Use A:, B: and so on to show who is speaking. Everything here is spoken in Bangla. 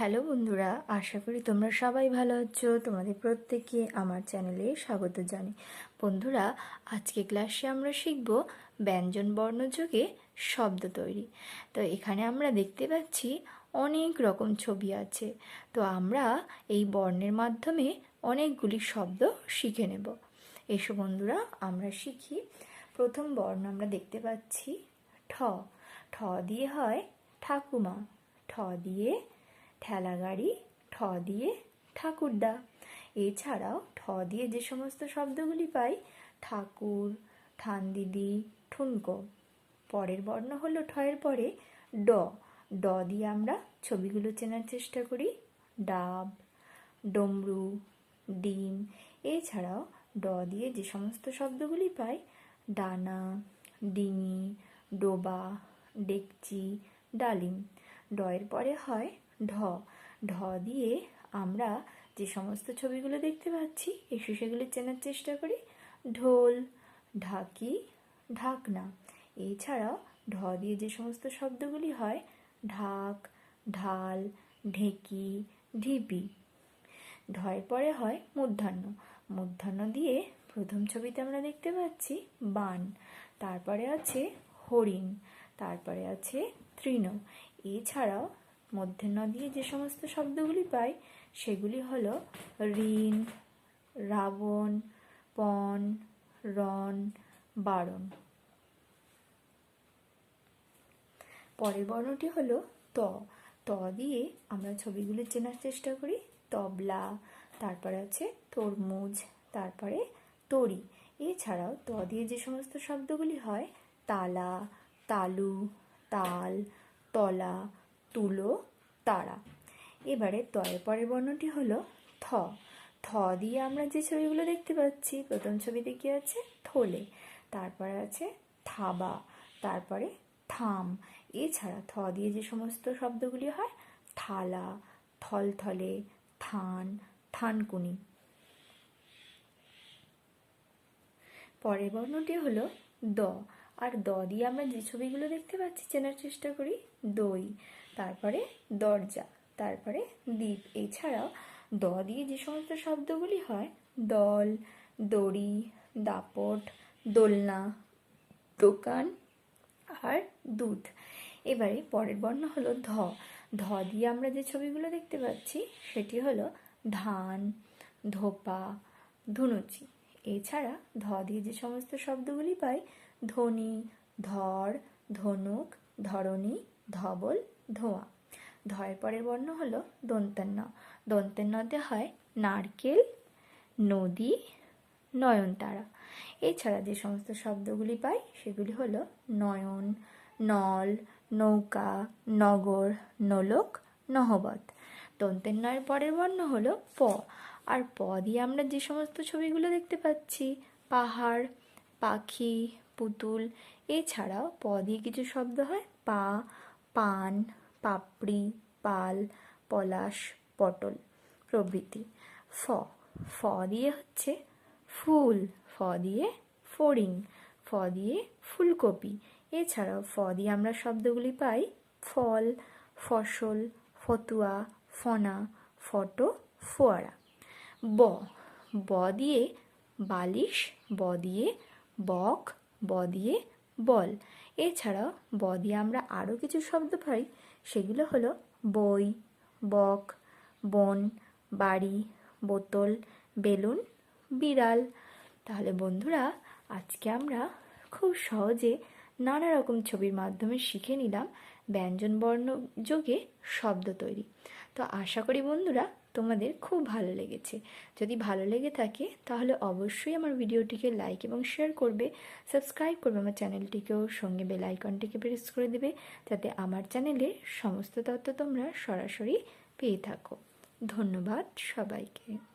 A: হ্যালো বন্ধুরা, আশা করি তোমরা সবাই ভালো আছো। তোমাদের প্রত্যেককে আমার চ্যানেলে স্বাগত জানাই। বন্ধুরা, আজকে ক্লাসে আমরা শিখব ব্যঞ্জন বর্ণযোগে শব্দ তৈরি। তো এখানে আমরা দেখতে পাচ্ছি অনেক রকম ছবি আছে। তো আমরা এই বর্ণের মাধ্যমে অনেকগুলি শব্দ শিখে নেব। এসো বন্ধুরা, আমরা শিখি। প্রথম বর্ণ আমরা দেখতে পাচ্ছি ঠ। ঠ দিয়ে হয় ঠাকুমা। ঠ দিয়ে ঠেলা গাড়ি, ঠ দিয়ে ঠাকুরদা। এছাড়াও ঠ দিয়ে যে সমস্ত শব্দগুলি পাই, ঠাকুর ঠান দিদি ঠুনকো। পরের বর্ণ হলো ঠয়ের পরে ড। ড দিয়ে আমরা ছবিগুলো চেনার চেষ্টা করি। ডাব, ডমরু, ডিম। এছাড়াও ড দিয়ে যে সমস্ত শব্দগুলি পাই, ডানা, ডিঙি, ডোবা, ডেকচি, ডালিম। ডয়ের পরে হয় ঢ। ঢ দিয়ে আমরা যে সমস্ত ছবিগুলো দেখতে পাচ্ছি এসে সেগুলো চেনার চেষ্টা করি। ঢোল, ঢাকি, ঢাকনা। এছাড়াও ঢ দিয়ে যে সমস্ত শব্দগুলি হয়, ঢাক, ঢাল, ঢেকি ঢিপি ঢয়ের পরে হয় মূর্ধন্য মূর্ধন্য দিয়ে প্রথম ছবিতে আমরা দেখতে পাচ্ছি বান। তারপরে আছে হরিণ। তারপরে আছে তৃণ। এছাড়াও মধ্যে ন দিয়ে যে সমস্ত শব্দগুলি পাই, সেগুলি হল ঋণ, রাবণ, পণ, রণ, বারণ। পরের বর্ণটি হলো ত। ত দিয়ে আমরা ছবিগুলি চেনার চেষ্টা করি। তবলা, তারপরে আছে তরমুজ, তারপরে তরি। এছাড়াও ত দিয়ে যে সমস্ত শব্দগুলি হয়, তালা, তালু, তাল, তলা তুলো তারা এবারে তয়ের পরের বর্ণটি হলো থ। থ দিয়ে আমরা যে ছবিগুলো দেখতে পাচ্ছি, প্রথম ছবিতে কি আছে? থলে। তারপরে আছে থাবা। তারপরে থাম। এছাড়া থ দিয়ে যে সমস্ত শব্দগুলি হয়, থালা, থলথলে, থান, থানকুনি। পরের বর্ণটি হলো দ। আর দ দিয়ে আমরা যে ছবিগুলো দেখতে পাচ্ছি, চেনার চেষ্টা করি, দই। তারপরে দরজা, তারপরে দ্বীপ। এছাড়াও দ দিয়ে যে সমস্ত শব্দগুলি হয়, দল, দড়ি, দাপট, দোলনা, দোকান আর দুধ এবারে পরের বর্ণ হলো ধ। ধ দিয়ে আমরা যে ছবিগুলো দেখতে পাচ্ছি, সেটি হলো ধান, ধোপা, ধুনুচি। এছাড়া ধ দিয়ে যে সমস্ত শব্দগুলি পাই ধনী ধর ধনুক, ধরণী, ধবল ধোয়া। ধয়ের পরের বর্ণ হলো দন্তান্ন। দন্তান্নতে হয় নারকেল, নদী, নয়নতারা। এছাড়া যে সমস্ত শব্দগুলি পাই সেগুলি হলো নয়ন, নল, নৌকা, নগর, নলক নহবত দন্তের নয়ের পরের বর্ণ হলো প। আর প দিয়ে আমরা যে সমস্ত ছবিগুলো দেখতে পাচ্ছি, পাহাড়, পাখি, পুতুল, এছাড়াও প দিয়ে কিছু শব্দ হয় পা, পান পাপড়ি, পাল, পলাশ, পটল প্রভৃতি। ফ ফ দিয়ে হচ্ছে ফুল, ফ দিয়ে ফড়িং, ফ দিয়ে ফুলকপি। এছাড়াও ফ দিয়ে আমরা শব্দগুলি পাই ফল, ফসল, ফতুয়া, ফনা, ফটো, ফোয়ারা। ব ব দিয়ে বালিশ, ব দিয়ে বক, ব দিয়ে বল। এছাড়াও ব দিয়ে আমরা আরও কিছু শব্দ পাই সেগুলো হলো বই, বক, বন, বাড়ি, বোতল, বেলুন, বিড়াল। তাহলে বন্ধুরা, আজকে আমরা খুব সহজে নানা রকম ছবির মাধ্যমে শিখে নিলাম ব্যঞ্জন বর্ণ যোগে শব্দ তৈরি। তো আশা করি বন্ধুরা তোমাদের খুব ভালো লেগেছে। যদি ভালো লেগে থাকে, তাহলে অবশ্যই আমার ভিডিওটিকে লাইক এবং শেয়ার করবে। সাবস্ক্রাইব করবে আমার চ্যানেলটিকেও সঙ্গে বেল আইকনটিকে প্রেস করে দেবে। যাতে আমার চ্যানেলের সমস্ত তথ্য তোমরা সরাসরি পেয়ে থাকো। ধন্যবাদ সবাইকে।